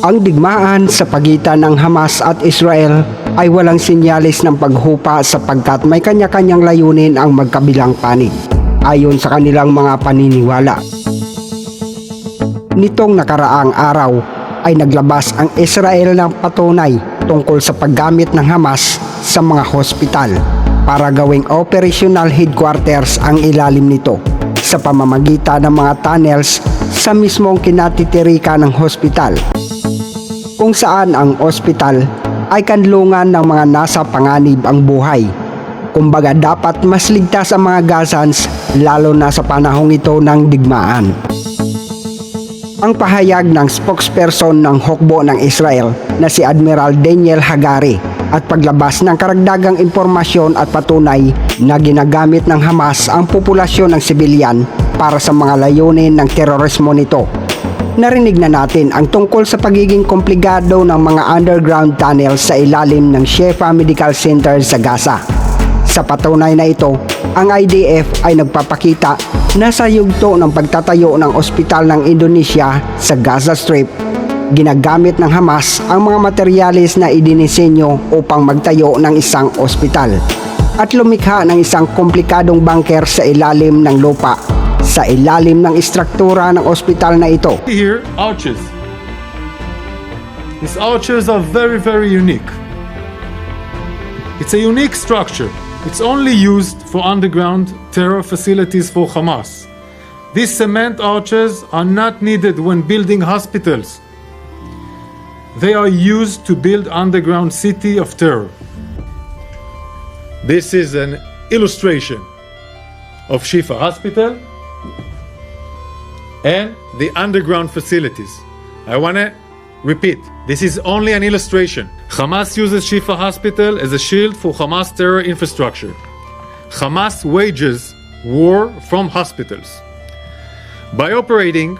Ang digmaan sa pagitan ng Hamas at Israel ay walang sinyalis ng paghupa sapagkat may kanya-kanyang layunin ang magkabilang panig ayon sa kanilang mga paniniwala. Nitong nakaraang araw ay naglabas ang Israel ng patunay tungkol sa paggamit ng Hamas sa mga hospital para gawing operational headquarters ang ilalim nito sa pamamagitan ng mga tunnels sa mismong kinatitirika ng hospital kung saan ang ospital ay kanlungan ng mga nasa panganib ang buhay. Kumbaga dapat mas ligtas ang mga Gazans lalo na sa panahong ito ng digmaan. Ang pahayag ng spokesperson ng hukbo ng Israel na si Admiral Daniel Hagari at paglabas ng karagdagang impormasyon at patunay na ginagamit ng Hamas ang populasyon ng sibilyan para sa mga layunin ng terorismo nito narinig na natin ang tungkol sa pagiging komplikado ng mga underground tunnel sa ilalim ng Shefa Medical Center sa Gaza. Sa patunay na ito, ang IDF ay nagpapakita na sa yugto ng pagtatayo ng ospital ng Indonesia sa Gaza Strip, ginagamit ng Hamas ang mga materyales na idinisenyo upang magtayo ng isang ospital at lumikha ng isang komplikadong bunker sa ilalim ng lupa sa ilalim ng istruktura ng ospital na ito. here arches. These arches are very, very unique. It's a unique structure. It's only used for underground terror facilities for Hamas. These cement arches are not needed when building hospitals. They are used to build underground city of terror. This is an illustration of Shifa Hospital and the underground facilities. I want to repeat this is only an illustration. Hamas uses Shifa Hospital as a shield for Hamas terror infrastructure. Hamas wages war from hospitals. By operating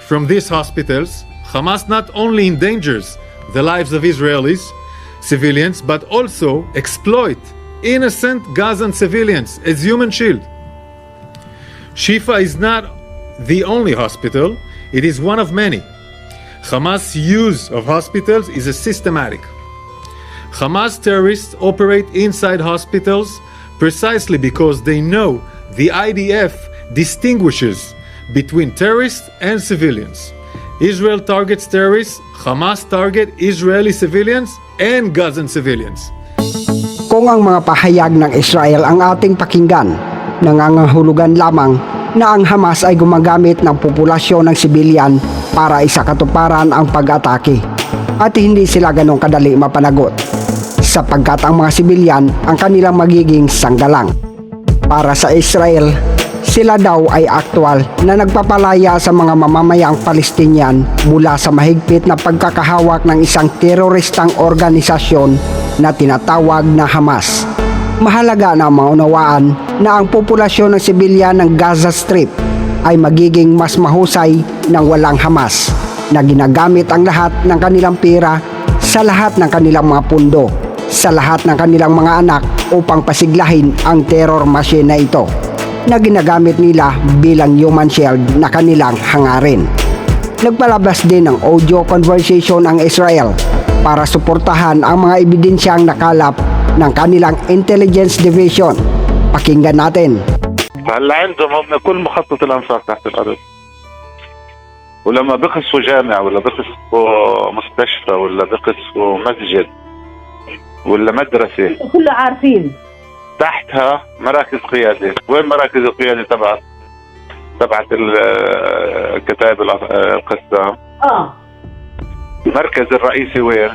from these hospitals, Hamas not only endangers the lives of Israelis, civilians, but also exploit innocent Gazan civilians as human shield. Shifa is not the only hospital, it is one of many. Hamas' use of hospitals is a systematic. Hamas terrorists operate inside hospitals precisely because they know the IDF distinguishes between terrorists and civilians. Israel targets terrorists, Hamas target Israeli civilians and Gazan civilians. Kung ang mga pahayag ng Israel ang ating pakinggan, nangangahulugan lamang na ang Hamas ay gumagamit ng populasyon ng sibilyan para isakatuparan ang pag-atake at hindi sila ganong kadali mapanagot sapagkat ang mga sibilyan ang kanilang magiging sanggalang. Para sa Israel, sila daw ay aktwal na nagpapalaya sa mga mamamayang Palestinian mula sa mahigpit na pagkakahawak ng isang teroristang organisasyon na tinatawag na Hamas. Mahalaga na maunawaan na ang populasyon ng sibilyan ng Gaza Strip ay magiging mas mahusay ng walang Hamas na ginagamit ang lahat ng kanilang pera sa lahat ng kanilang mga pundo, sa lahat ng kanilang mga anak upang pasiglahin ang terror machine na ito na ginagamit nila bilang human shield na kanilang hangarin. Nagpalabas din ng audio conversation ang Israel para suportahan ang mga ebidensyang nakalap ng kanilang intelligence division. Pakinggan natin. هلا عندهم هم كل مخطط الانفاق تحت الأرض ولما بقصفوا جامع ولا بقصفوا مستشفى ولا بقصفوا مسجد ولا مدرسه كله عارفين تحتها مراكز قياده وين مراكز القياده تبعت تبعت ال- كتائب الأ- القسام آه المركز الرئيسي وين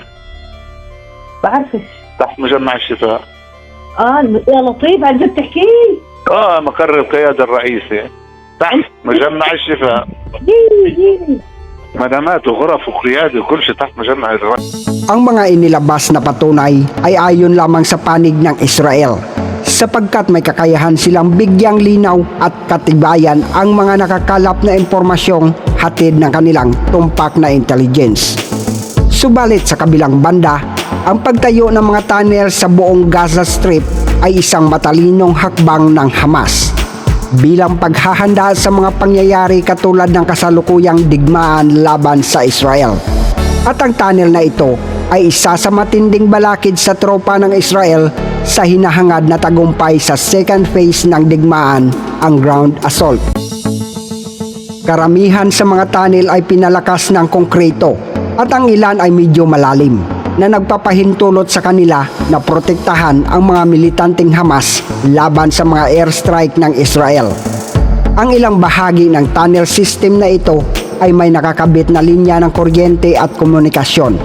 بعرفش تحت مجمع الشفاء اه الم- يا لطيف عن جد تحكي اه مقر القياده الرئيسي تحت مجمع الشفاء جي جي مدامات وغرف وقياده وكل شيء تحت مجمع الرئيسي Ang mga inilabas na patunay ay ayon lamang sa panig ng Israel sapagkat may kakayahan silang bigyang linaw at katibayan ang mga nakakalap na impormasyong hatid ng kanilang tumpak na intelligence. Subalit sa kabilang banda, ang pagtayo ng mga tunnel sa buong Gaza Strip ay isang matalinong hakbang ng Hamas bilang paghahanda sa mga pangyayari katulad ng kasalukuyang digmaan laban sa Israel. At ang tunnel na ito ay isa sa matinding balakid sa tropa ng Israel sa hinahangad na tagumpay sa second phase ng digmaan, ang ground assault. Karamihan sa mga tunnel ay pinalakas ng konkreto at ang ilan ay medyo malalim na nagpapahintulot sa kanila na protektahan ang mga militanteng Hamas laban sa mga airstrike ng Israel. Ang ilang bahagi ng tunnel system na ito ay may nakakabit na linya ng kuryente at komunikasyon.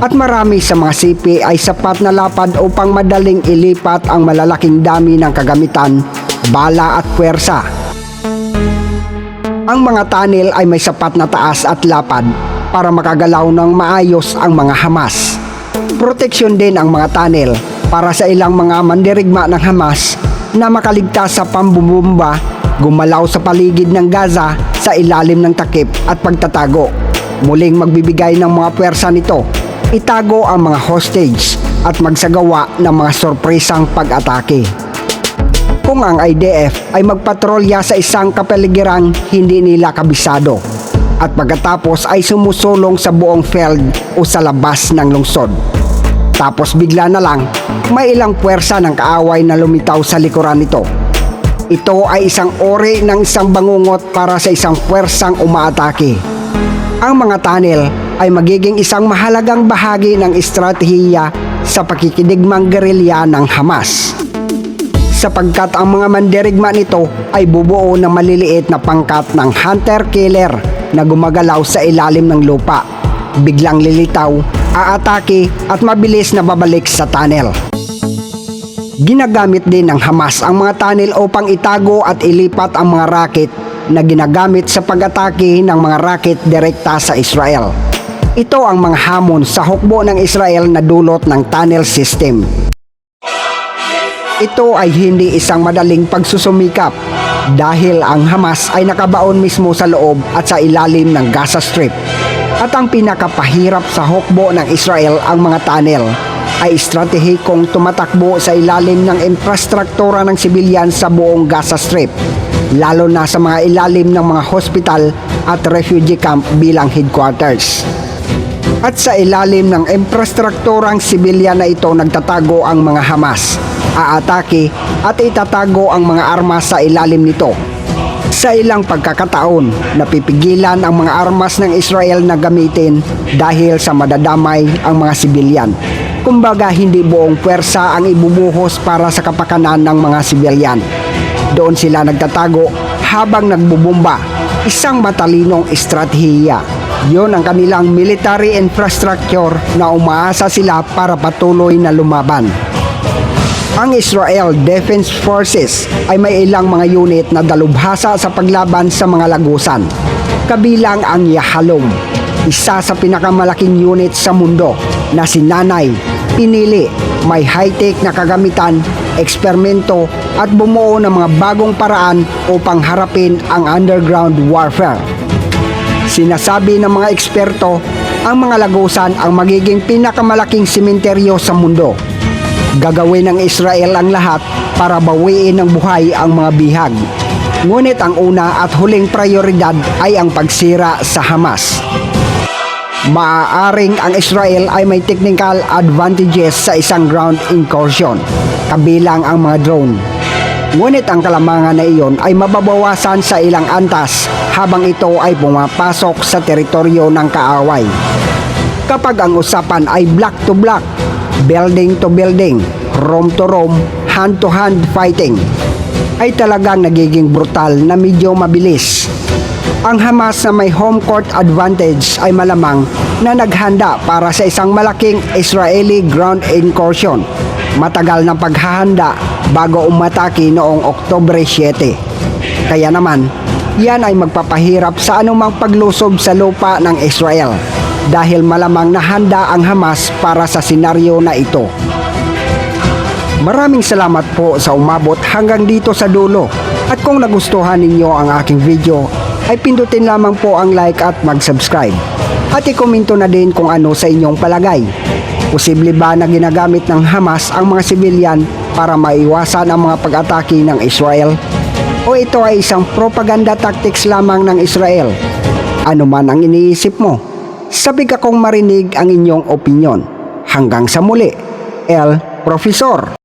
At marami sa mga sipi ay sapat na lapad upang madaling ilipat ang malalaking dami ng kagamitan, bala at puwersa ang mga tunnel ay may sapat na taas at lapad para makagalaw ng maayos ang mga Hamas. Proteksyon din ang mga tunnel para sa ilang mga mandirigma ng Hamas na makaligtas sa pambubumba, gumalaw sa paligid ng Gaza sa ilalim ng takip at pagtatago. Muling magbibigay ng mga puwersa nito, itago ang mga hostage at magsagawa ng mga sorpresang pag-atake kung ang IDF ay magpatrolya sa isang kapaligirang hindi nila kabisado at pagkatapos ay sumusulong sa buong field o sa labas ng lungsod. Tapos bigla na lang, may ilang puwersa ng kaaway na lumitaw sa likuran nito. Ito ay isang ori ng isang bangungot para sa isang puwersang umaatake. Ang mga tunnel ay magiging isang mahalagang bahagi ng estratehiya sa pakikidigmang gerilya ng Hamas sapagkat ang mga mandirigma nito ay bubuo ng maliliit na pangkat ng hunter-killer na gumagalaw sa ilalim ng lupa. Biglang lilitaw, aatake at mabilis na babalik sa tunnel. Ginagamit din ng Hamas ang mga tunnel upang itago at ilipat ang mga rocket na ginagamit sa pag-atake ng mga rocket direkta sa Israel. Ito ang mga hamon sa hukbo ng Israel na dulot ng tunnel system. Ito ay hindi isang madaling pagsusumikap dahil ang Hamas ay nakabaon mismo sa loob at sa ilalim ng Gaza Strip. At ang pinakapahirap sa hukbo ng Israel ang mga tunnel ay estratehikong tumatakbo sa ilalim ng infrastruktura ng sibilyan sa buong Gaza Strip, lalo na sa mga ilalim ng mga hospital at refugee camp bilang headquarters. At sa ilalim ng infrastrukturang sibilyan na ito nagtatago ang mga Hamas, aatake at itatago ang mga armas sa ilalim nito. Sa ilang pagkakataon, napipigilan ang mga armas ng Israel na gamitin dahil sa madadamay ang mga sibilyan. Kumbaga hindi buong puwersa ang ibubuhos para sa kapakanan ng mga sibilyan. Doon sila nagtatago habang nagbubumba, isang matalinong estratehiya. Yon ang kanilang military infrastructure na umaasa sila para patuloy na lumaban. Ang Israel Defense Forces ay may ilang mga unit na dalubhasa sa paglaban sa mga lagusan. Kabilang ang Yahalom, isa sa pinakamalaking unit sa mundo na si Nanay, pinili, may high-tech na kagamitan, eksperimento at bumuo ng mga bagong paraan upang harapin ang underground warfare. Sinasabi ng mga eksperto, ang mga lagusan ang magiging pinakamalaking simenteryo sa mundo. Gagawin ng Israel ang lahat para bawiin ng buhay ang mga bihag. Ngunit ang una at huling prioridad ay ang pagsira sa Hamas. Maaaring ang Israel ay may technical advantages sa isang ground incursion, kabilang ang mga drone. Ngunit ang kalamangan na iyon ay mababawasan sa ilang antas habang ito ay pumapasok sa teritoryo ng kaaway. Kapag ang usapan ay block to block, building to building, room to room, hand to hand fighting, ay talagang nagiging brutal na medyo mabilis. Ang Hamas na may home court advantage ay malamang na naghanda para sa isang malaking Israeli ground incursion. Matagal ng paghahanda bago umatake noong Oktobre 7. Kaya naman, yan ay magpapahirap sa anumang paglusob sa lupa ng Israel dahil malamang nahanda ang Hamas para sa senaryo na ito. Maraming salamat po sa umabot hanggang dito sa dulo. At kung nagustuhan ninyo ang aking video, ay pindutin lamang po ang like at mag-subscribe. At ikomento na din kung ano sa inyong palagay. Posible ba na ginagamit ng Hamas ang mga sibilyan para maiwasan ang mga pag-atake ng Israel? O ito ay isang propaganda tactics lamang ng Israel? Ano man ang iniisip mo? Sabik akong marinig ang inyong opinyon. Hanggang sa muli, El Profesor.